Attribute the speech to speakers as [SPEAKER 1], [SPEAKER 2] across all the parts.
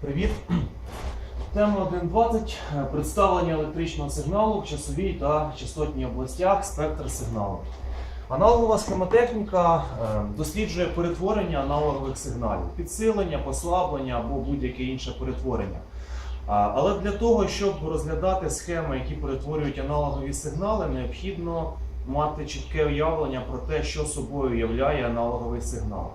[SPEAKER 1] Привіт. Тема 1.20. Е, Представлення електричного сигналу в часовій та частотній областях спектр сигналу. Аналогова схемотехніка е, досліджує перетворення аналогових сигналів, підсилення, послаблення або будь-яке інше перетворення. Але для того, щоб розглядати схеми, які перетворюють аналогові сигнали, необхідно мати чітке уявлення про те, що собою являє аналоговий сигнал.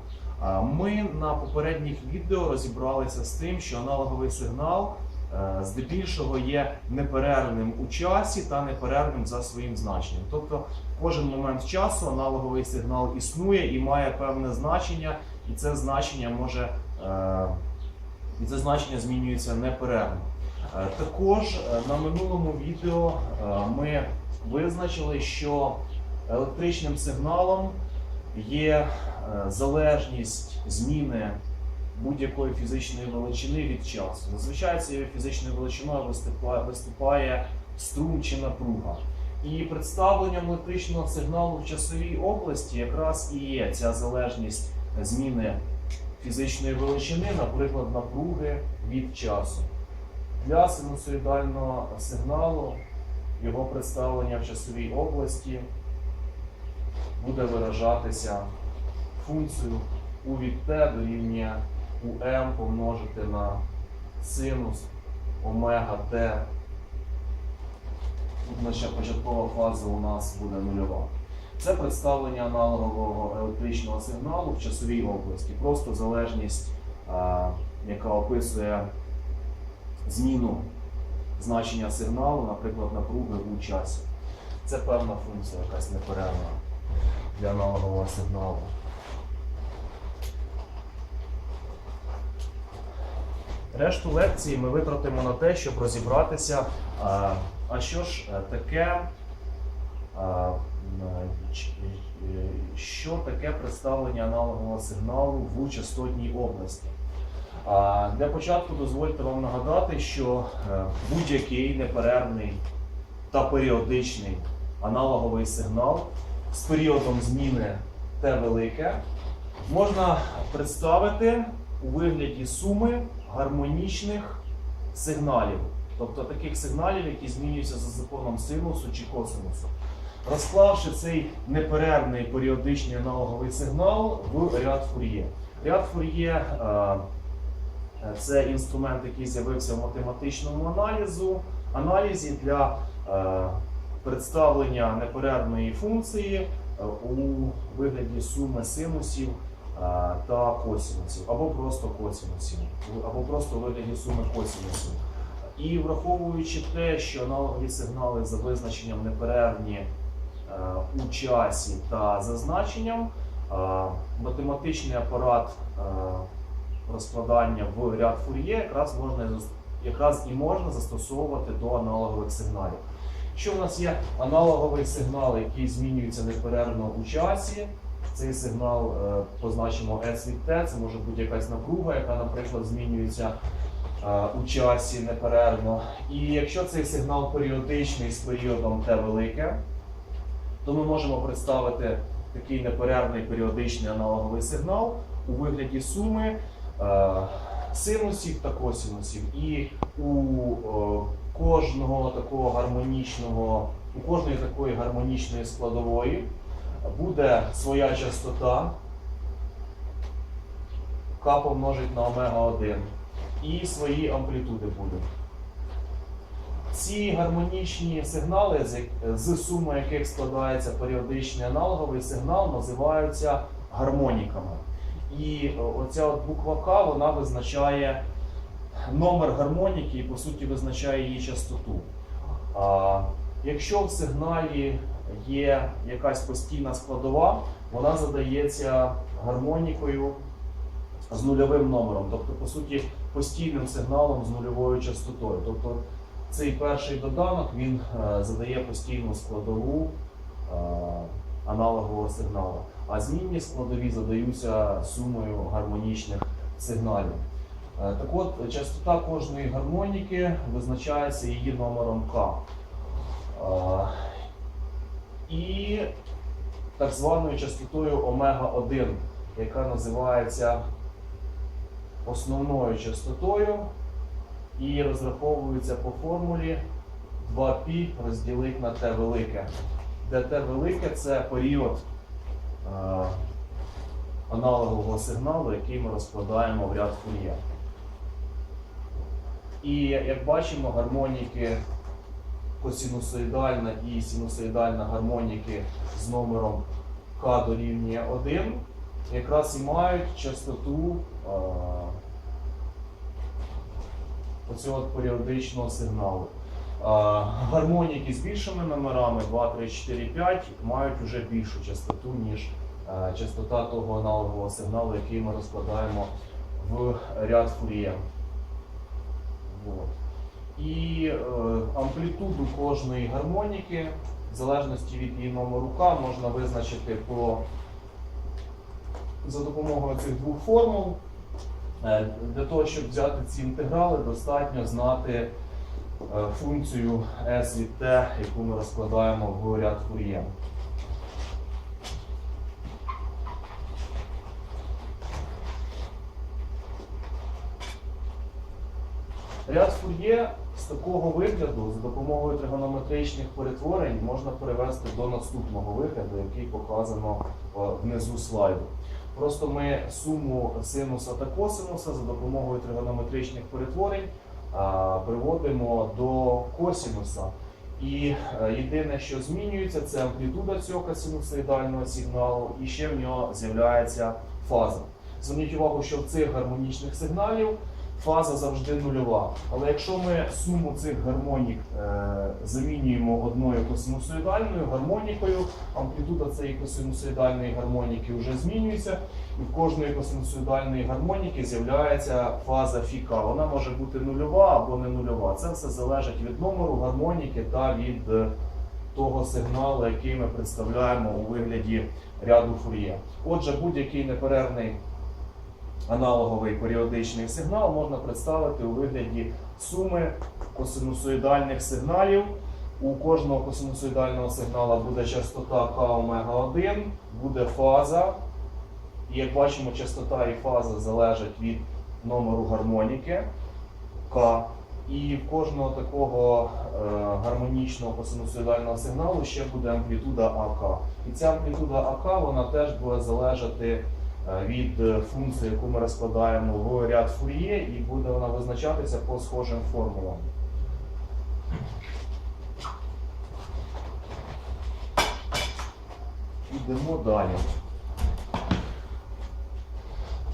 [SPEAKER 1] Ми на попередніх відео розібралися з тим, що аналоговий сигнал е, здебільшого є неперервним у часі та неперервним за своїм значенням. Тобто кожен момент часу аналоговий сигнал існує і має певне значення, і це значення може е, і це значення змінюється неперервно. Е, Також на минулому відео ми визначили, що електричним сигналом є е, залежність зміни будь-якої фізичної величини від часу. Зазвичай цією фізичною величиною виступає, струм чи напруга. І представленням електричного сигналу в часовій області якраз і є ця залежність зміни фізичної величини, наприклад, напруги від часу. Для синусоїдального сигналу його представлення в часовій області буде виражатися функцію у від t дорівнює ум помножити на синус омега t. Тут наша початкова фаза у нас буде нульова. Це представлення аналогового електричного сигналу в часовій області. Просто залежність, яка описує зміну значення сигналу, наприклад, напруги у часі. Це певна функція, якась неперервна для аналогового сигналу. Решту лекції ми витратимо на те, щоб розібратися, а, що ж е, таке, ч- е, що таке представлення аналогового сигналу в частотній області. Для початку дозвольте вам нагадати, що е, будь-який неперервний та періодичний аналоговий сигнал з періодом зміни Т велике можна представити у вигляді суми гармонічних сигналів, тобто таких сигналів, які змінюються за законом синусу чи косинусу. Розклавши цей неперервний періодичний аналоговий сигнал в ряд фур'є. Ряд фур'є е, це інструмент, який з'явився в математичному аналізу, аналізі для е, представлення неперервної функції е, у вигляді суми синусів е, та косинусів, або просто косинусів, або просто у вигляді суми косинусів. І враховуючи те, що аналогові сигнали за визначенням неперервні е, у часі та за значенням, математичний апарат розкладання в ряд фур'є якраз можна якраз і можна застосовувати до аналогових сигналів. Якщо в нас є аналоговий сигнал, який змінюється неперервно у часі, цей сигнал е, позначимо S від T, це може бути якась напруга, яка, наприклад, змінюється е, у часі неперервно. І якщо цей сигнал періодичний з періодом T велике, то ми можемо представити такий неперервний періодичний аналоговий сигнал у вигляді суми е, синусів та косинусів. І у кожного такого гармонічного, у кожної такої гармонічної складової буде своя частота К помножить на омега 1 і свої амплітуди будуть. Ці гармонічні сигнали, з з суми яких складається періодичний аналоговий сигнал, називаються гармоніками. І е, оця от буква К вона визначає номер гармоніки і по суті визначає її частоту. А, якщо в сигналі є якась постійна складова, вона задається гармонікою з нульовим номером, тобто, по суті, постійним сигналом з нульовою частотою. Тобто цей перший доданок він е, задає постійну складову е, аналогового сигналу, а змінні складові задаються сумою гармонічних сигналів. Е, Так от, частота кожної гармоніки визначається її номером К. Е, І так званою частотою омега 1, яка називається основною частотою і розраховується по формулі 2π розділити на t велике. Де t велике це період е, аналогового сигналу, який ми розкладаємо в ряд фур'є. І як бачимо, гармоніки косинусоїдальна і синусоїдальна гармоніки з номером К дорівнює 1 якраз і мають частоту оцього періодичного сигналу. Е, гармоніки з більшими номерами 2, 3, 4, 5 мають вже більшу частоту, ніж е, частота того аналогового сигналу, який ми розкладаємо в ряд фур'є. Вот. І е, амплітуду кожної гармоніки, в залежності від її номеру К, можна визначити по, за допомогою цих двох формул. Е, Для того, щоб взяти ці інтеграли, достатньо знати е, функцію S від T, яку ми розкладаємо в ряд фур'є. Ряд фур'є з такого вигляду за допомогою тригонометричних перетворень можна перевести до наступного вигляду, який показано е, внизу слайду. Просто ми суму синуса та косинуса за допомогою тригонометричних перетворень приводимо до косинуса. І е, єдине, що змінюється, це амплітуда цього синусоїдального сигналу, і ще в нього з'являється фаза. Зверніть увагу, що в цих гармонічних сигналів фаза завжди нульова. Але якщо ми суму цих гармонік е, замінюємо одною косинусоїдальною гармонікою, амплітуда цієї косинусоїдальної гармоніки вже змінюється, і в кожної косинусоїдальної гармоніки з'являється фаза фіка. Вона може бути нульова або не нульова. Це все залежить від номеру гармоніки та від того сигналу, який ми представляємо у вигляді ряду фур'є. Отже, будь-який неперервний аналоговий періодичний сигнал можна представити у вигляді суми косинусоїдальних сигналів. У кожного косинусоїдального сигнала буде частота К омега 1, буде фаза. І як бачимо, частота і фаза залежать від номеру гармоніки К. І в кожного такого е, гармонічного косинусоїдального сигналу ще буде амплітуда АК. І ця амплітуда АК вона теж буде залежати від е, функції, яку ми розкладаємо в ряд фур'є, і буде вона визначатися по схожим формулам. Ідемо далі.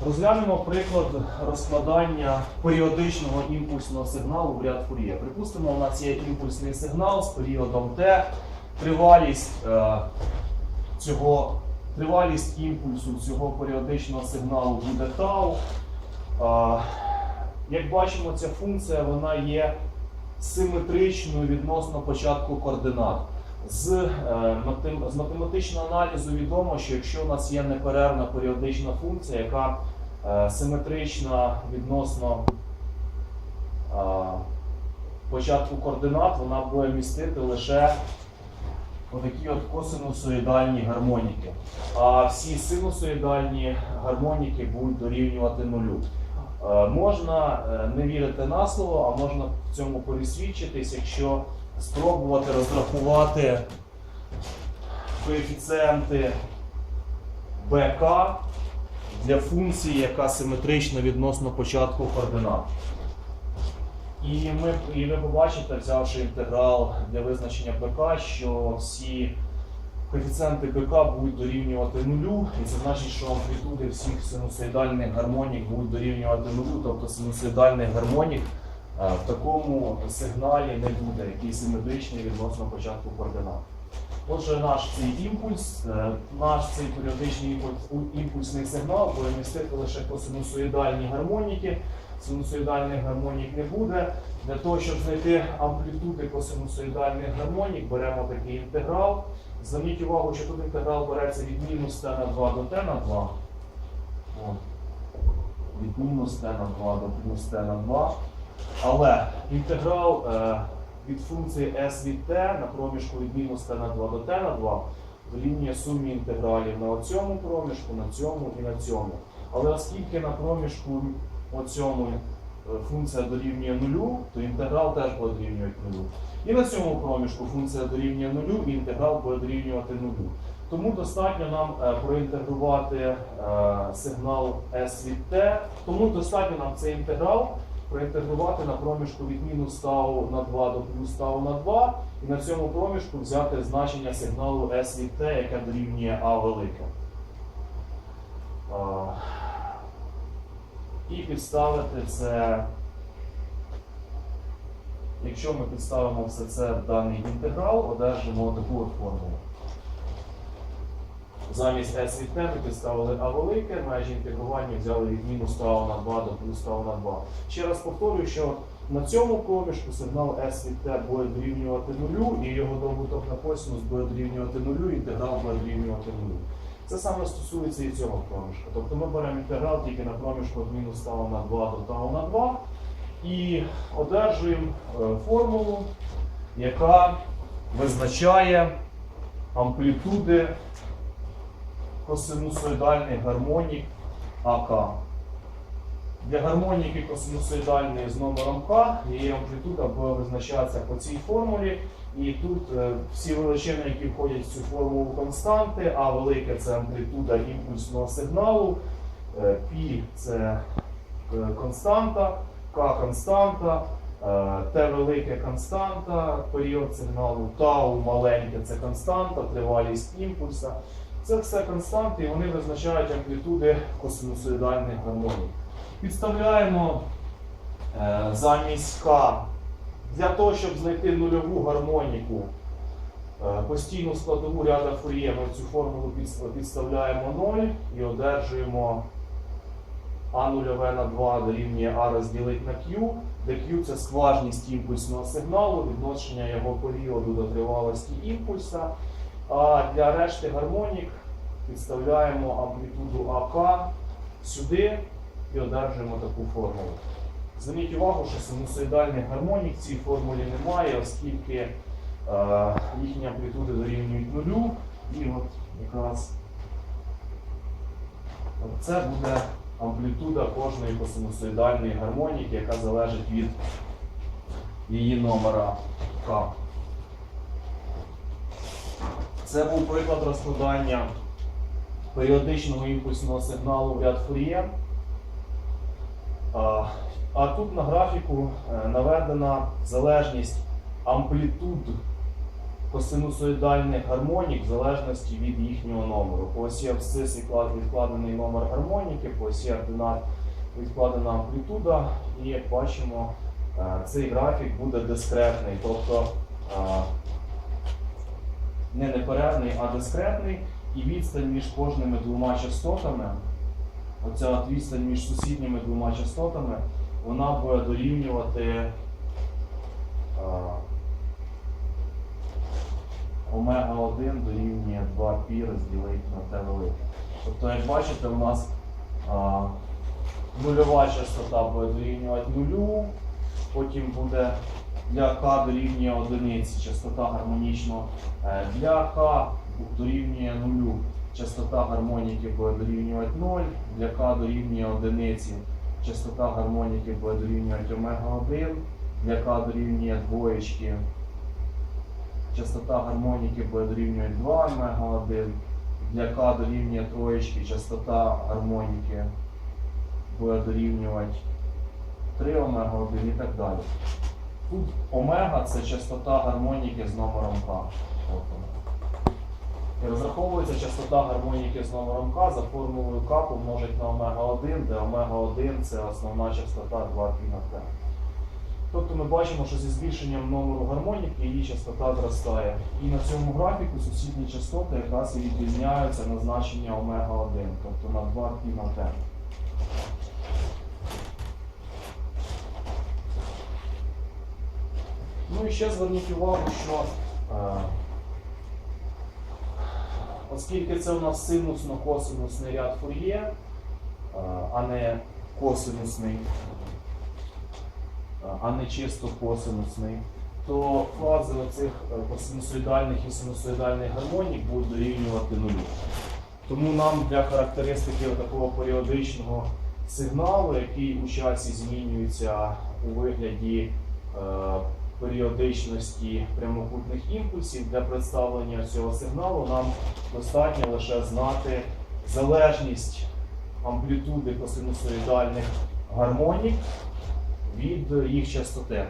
[SPEAKER 1] Розглянемо приклад розкладання періодичного імпульсного сигналу в ряд фур'є. Припустимо, у нас є імпульсний сигнал з періодом T. Тривалість е, цього тривалість імпульсу цього періодичного сигналу буде тау. Як бачимо, ця функція вона є симетричною відносно початку координат. З, е, з математичного аналізу відомо, що якщо у нас є неперервна періодична функція, яка е, симетрична відносно початку координат, вона буде містити лише отакі от косинусоїдальні гармоніки. А всі синусоїдальні гармоніки будуть дорівнювати нулю. Е, Можна е, не вірити на слово, а можна в цьому пересвідчитись, якщо спробувати розрахувати коефіцієнти БК для функції, яка симетрична відносно початку координат. І ми, і ви побачите, взявши інтеграл для визначення БК, що всі коефіцієнти БК будуть дорівнювати нулю, і це значить, що амплітуди всіх синусоїдальних гармонік будуть дорівнювати нулю, тобто синусоїдальних гармонік е, в такому сигналі не буде, який симетричний відносно початку координат. Отже, наш цей імпульс, е, наш цей періодичний імпульсний сигнал буде містити лише косинусоїдальні гармоніки. Синусоїдальних гармонік не буде. Для того, щоб знайти амплітуди косинусоїдальних гармонік, беремо такий інтеграл. Зверніть увагу, що тут інтеграл береться від мінус t на 2 до t на 2. О. Від мінус t на 2 до плюс t на 2. Але інтеграл е, від функції s від t на проміжку від мінус t на 2 до t на 2 дорівнює сумі інтегралів на цьому проміжку, на цьому і на цьому. Але оскільки на проміжку оцьому е, функція дорівнює нулю, то інтеграл теж буде дорівнювати нулю. І на цьому проміжку функція дорівнює нулю, і інтеграл буде дорівнювати нулю. Тому достатньо нам е, проінтегрувати е, сигнал S від t, тому достатньо нам цей інтеграл проінтегрувати на проміжку від мінус тау на 2 до плюс тау на 2, і на цьому проміжку взяти значення сигналу S від t, яке дорівнює А велике. І підставити це. Якщо ми підставимо все це в даний інтеграл, одержимо таку от формулу. Замість S від t ми підставили А велике, межі інтегрування взяли від мінус тау на 2 до плюс тау на 2. Ще раз повторюю, що на цьому проміжку сигнал S від t буде дорівнювати нулю, і його добуток на косинус буде дорівнювати нулю, інтеграл буде дорівнювати нулю. Це саме стосується і цього проміжка. Тобто ми беремо інтеграл тільки на проміжку від мінус тау на 2 до тау на 2 і одержуємо е, формулу, яка визначає амплітуди косинусоїдальних гармонік АК. Для гармоніки косинусоїдальної з номером К її амплітуда буде визначатися по цій формулі. І тут е, всі величини, які входять в цю формулу константи, А велике це амплітуда імпульсного сигналу, е, Пі це е, константа, К константа, е, Т велике константа, період сигналу, Тау маленьке це константа, тривалість імпульса. Це все константи, і вони визначають амплітуди косинусоїдальних гармоній. Підставляємо е, замість К для того, щоб знайти нульову гармоніку, е, постійну складову ряда Фур'є, ми цю формулу підставляємо 0 і одержуємо А нульове на 2 дорівнює А розділити на Q, де Q це скважність імпульсного сигналу, відношення його періоду до тривалості імпульса. А для решти гармонік підставляємо амплітуду АК сюди і одержуємо таку формулу. Зверніть увагу, що синусоїдальних гармонік в цій формулі немає, оскільки е, їхні амплітуди дорівнюють нулю. І от якраз це буде амплітуда кожної косинусоїдальної гармоніки, яка залежить від її номера К. Це був приклад розкладання періодичного імпульсного сигналу в ряд Фур'є. А, тут на графіку е, наведена залежність амплітуд косинусоїдальних гармонік в залежності від їхнього номеру. По осі абсцис відкладений номер гармоніки, по осі ординат відкладена амплітуда, і як бачимо, е, цей графік буде дискретний, тобто е, не неперервний, а дискретний, і відстань між кожними двома частотами, оця відстань між сусідніми двома частотами, вона буде дорівнювати омега 1 дорівнює 2 π розділити на t велике. Тобто, як бачите, у нас а, нульова частота буде дорівнювати нулю, потім буде для К дорівнює одиниці частота гармонічно. Е, Для К дорівнює нулю частота гармоніки буде дорівнювати 0, для К дорівнює одиниці частота гармоніки буде дорівнювати омега 1, для К дорівнює двоєчки частота гармоніки буде дорівнювати 2 омега 1, для К дорівнює троєчки частота гармоніки буде дорівнювати 3 омега 1 і так далі. Тут омега це частота гармоніки з номером К. Розраховується частота гармоніки з номером К за формулою К помножить на омега 1, де омега 1 це основна частота 2 π на Т. Тобто ми бачимо, що зі збільшенням номеру гармоніки її частота зростає. І на цьому графіку сусідні частоти якраз і відрізняються на значення омега 1, тобто на 2 π на Т. Ну і ще зверніть увагу, що е, оскільки це у нас синусно-косинусний ряд Фур'є, е, а не косинусний, е, а не чисто косинусний, то фази оцих е, синусоїдальних і синусоїдальних гармонік будуть дорівнювати нулю. Тому нам для характеристики такого періодичного сигналу, який у часі змінюється у вигляді періодичності прямокутних імпульсів. Для представлення цього сигналу нам достатньо лише знати залежність амплітуди косинусоїдальних гармонік від їх частоти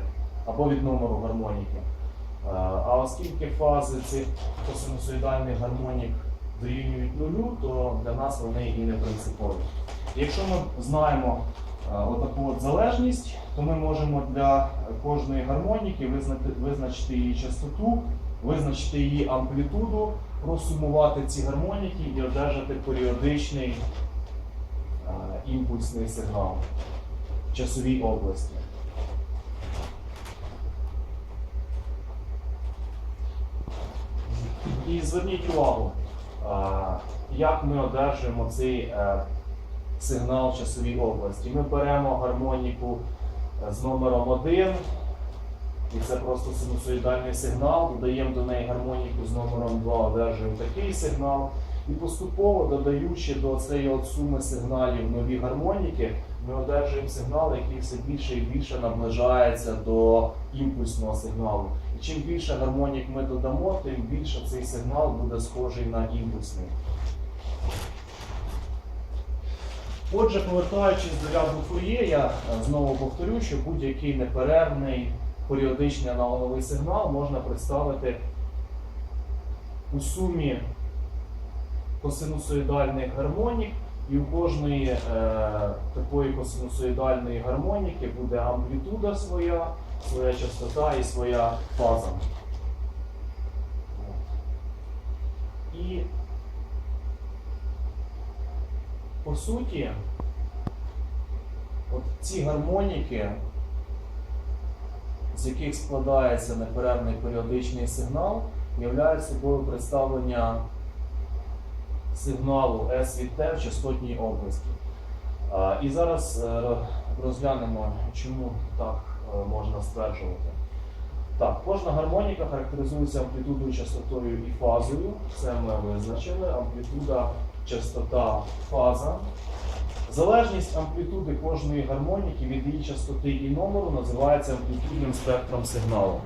[SPEAKER 1] або від номеру гармоніки. Е, А оскільки фази цих косинусоїдальних гармонік дорівнюють нулю, то для нас вони і не принципові. Якщо ми знаємо отаку от залежність, то ми можемо для кожної гармоніки визначити її частоту, визначити її амплітуду, просумувати ці гармоніки і одержати періодичний е, імпульсний сигнал в часовій області. І зверніть увагу, як ми одержуємо цей е, сигнал часовій області. Ми беремо гармоніку е, з номером 1, і це просто синусоїдальний сигнал, додаємо до неї гармоніку з номером 2, одержуємо такий сигнал. І поступово додаючи до цієї от суми сигналів нові гармоніки, ми одержуємо сигнал, який все більше і більше наближається до імпульсного сигналу. І чим більше гармонік ми додамо, тим більше цей сигнал буде схожий на імпульсний. Отже, повертаючись до ряду Фур'є, я е, знову повторю, що будь-який неперервний періодичний аналоговий сигнал можна представити у сумі косинусоїдальних гармонік, і у кожної е, такої косинусоїдальної гармоніки буде амплітуда своя, своя частота і своя фаза. І по суті, от ці гармоніки, з яких складається неперервний періодичний сигнал, являють собою представлення сигналу S від T в частотній області. І зараз е, розглянемо, чому так е, можна стверджувати. Так, кожна гармоніка характеризується амплітудою, частотою і фазою. Це ми визначили. Амплітуда, частота, фаза. Залежність амплітуди кожної гармоніки від її частоти і номеру називається амплітудним спектром сигналу.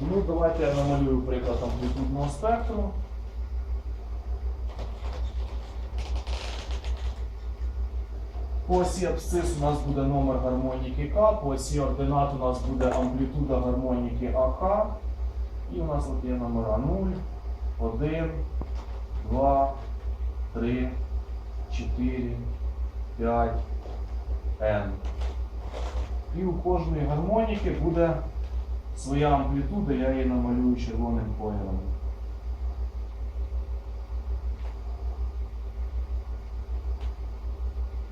[SPEAKER 1] Ну, давайте я намалюю приклад амплітудного спектру. По осі абсцис у нас буде номер гармоніки К, по осі ординат у нас буде амплітуда гармоніки АК. І у нас от є номера 0, 1, 2, 3, 4, 5, N. І у кожної гармоніки буде своя амплітуда, я її намалюю червоним кольором.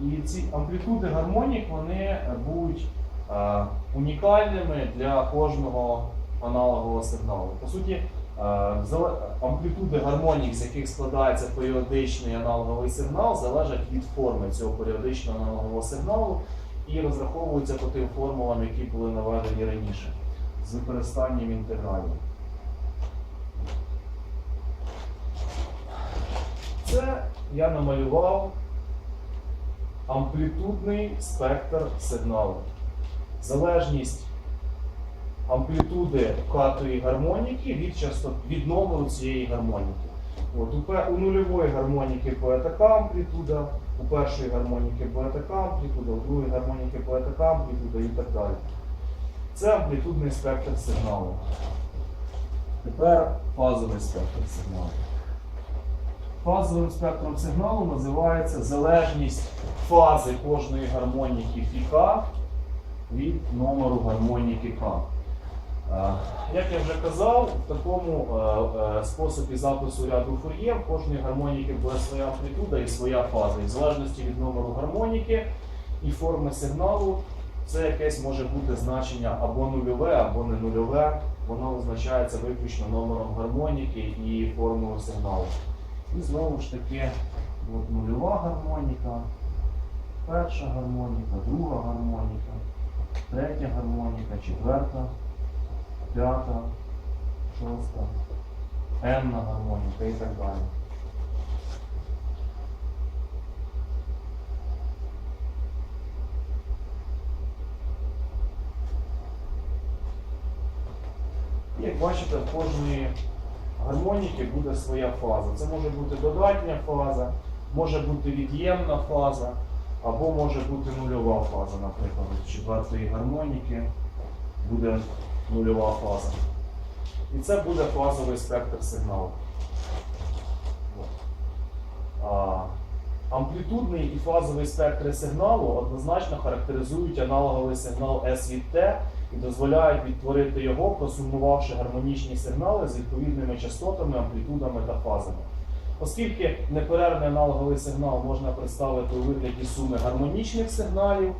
[SPEAKER 1] І ці амплітуди гармонік вони будуть е, унікальними для кожного аналогового сигналу. По суті, амплітуди гармонік, з яких складається періодичний аналоговий сигнал, залежать від форми цього періодичного аналогового сигналу і розраховуються по тим формулам, які були наведені раніше, з використанням інтегралів. Це я намалював амплітудний спектр сигналу. Залежність амплітуди вкатої гармоніки від, частот, від номеру цієї гармоніки. От, у, у нульової гармоніки буде така амплітуда, у першої гармоніки буде така амплітуда, у другої гармоніки буде така амплітуда і так далі. Це амплітудний спектр сигналу. Тепер фазовий спектр сигналу. Фазовим спектром сигналу називається залежність фази кожної гармоніки фіка від номеру гармоніки К. Як я вже казав, в такому е, е, способі запису ряду Фур'є в кожної гармоніки буде своя амплітуда і своя фаза. І в залежності від номеру гармоніки і форми сигналу, це якесь може бути значення або нульове, або не нульове. Воно визначається виключно номером гармоніки і формою сигналу. І знову ж таки, от нульова гармоніка, перша гармоніка, друга гармоніка, третя гармоніка, четверта, п'ята, шоста, енна гармоніка і так далі. І як бачите, в кожній гармоніки буде своя фаза. Це може бути додатня фаза, може бути від'ємна фаза, або може бути нульова фаза, наприклад, з четвертої гармоніки буде нульова фаза. І це буде фазовий спектр сигналу. А, Амплітудний і фазовий спектри сигналу однозначно характеризують аналоговий сигнал S від T і дозволяють відтворити його, просумувавши гармонічні сигнали з відповідними частотами, амплітудами та фазами. Оскільки неперервний аналоговий сигнал можна представити у вигляді суми гармонічних сигналів,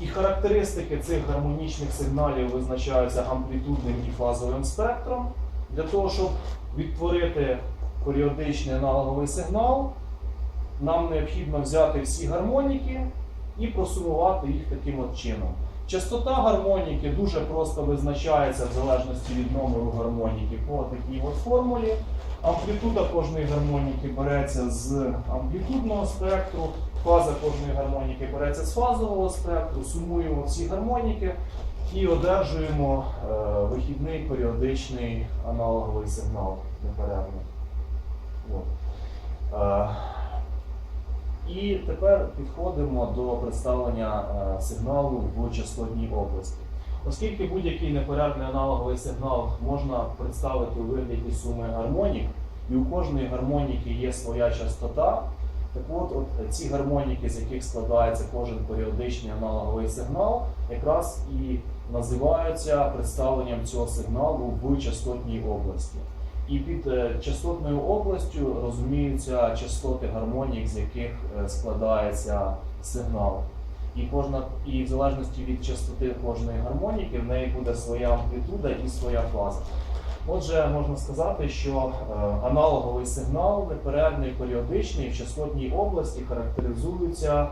[SPEAKER 1] і характеристики цих гармонічних сигналів визначаються амплітудним і фазовим спектром. Для того, щоб відтворити періодичний аналоговий сигнал, нам необхідно взяти всі гармоніки і просумувати їх таким от чином. Частота гармоніки дуже просто визначається в залежності від номеру гармоніки по такій от формулі. Амплітуда кожної гармоніки береться з амплітудного спектру, фаза кожної гармоніки береться з фазового спектру, сумуємо всі гармоніки і одержуємо е, вихідний періодичний аналоговий сигнал неперервний. Е, і тепер підходимо до представлення е, сигналу в частотній області. Оскільки будь-який неперервний аналоговий сигнал можна представити у вигляді суми гармонік, і у кожної гармоніки є своя частота, так от, от ці гармоніки, з яких складається кожен періодичний аналоговий сигнал, якраз і називаються представленням цього сигналу в частотній області. І під е, частотною областю розуміються частоти гармонік, з яких е, складається сигнал. І кожна, і в залежності від частоти кожної гармоніки в неї буде своя амплітуда і своя фаза. Отже, можна сказати, що е, аналоговий сигнал неперервний періодичний в частотній області характеризується,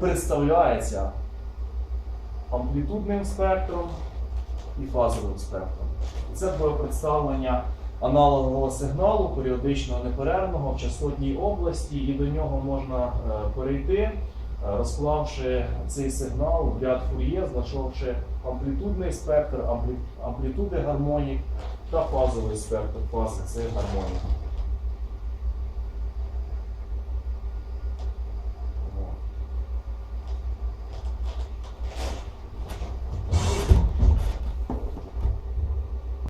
[SPEAKER 1] представляється амплітудним спектром і фазовим спектром. І це було представлення аналогового сигналу періодичного неперервного в частотній області, і до нього можна е, перейти, розклавши цей сигнал в ряд фур'є, знайшовши амплітудний спектр, амплі- амплітуди гармонік та фазовий спектр фази цієї гармонік.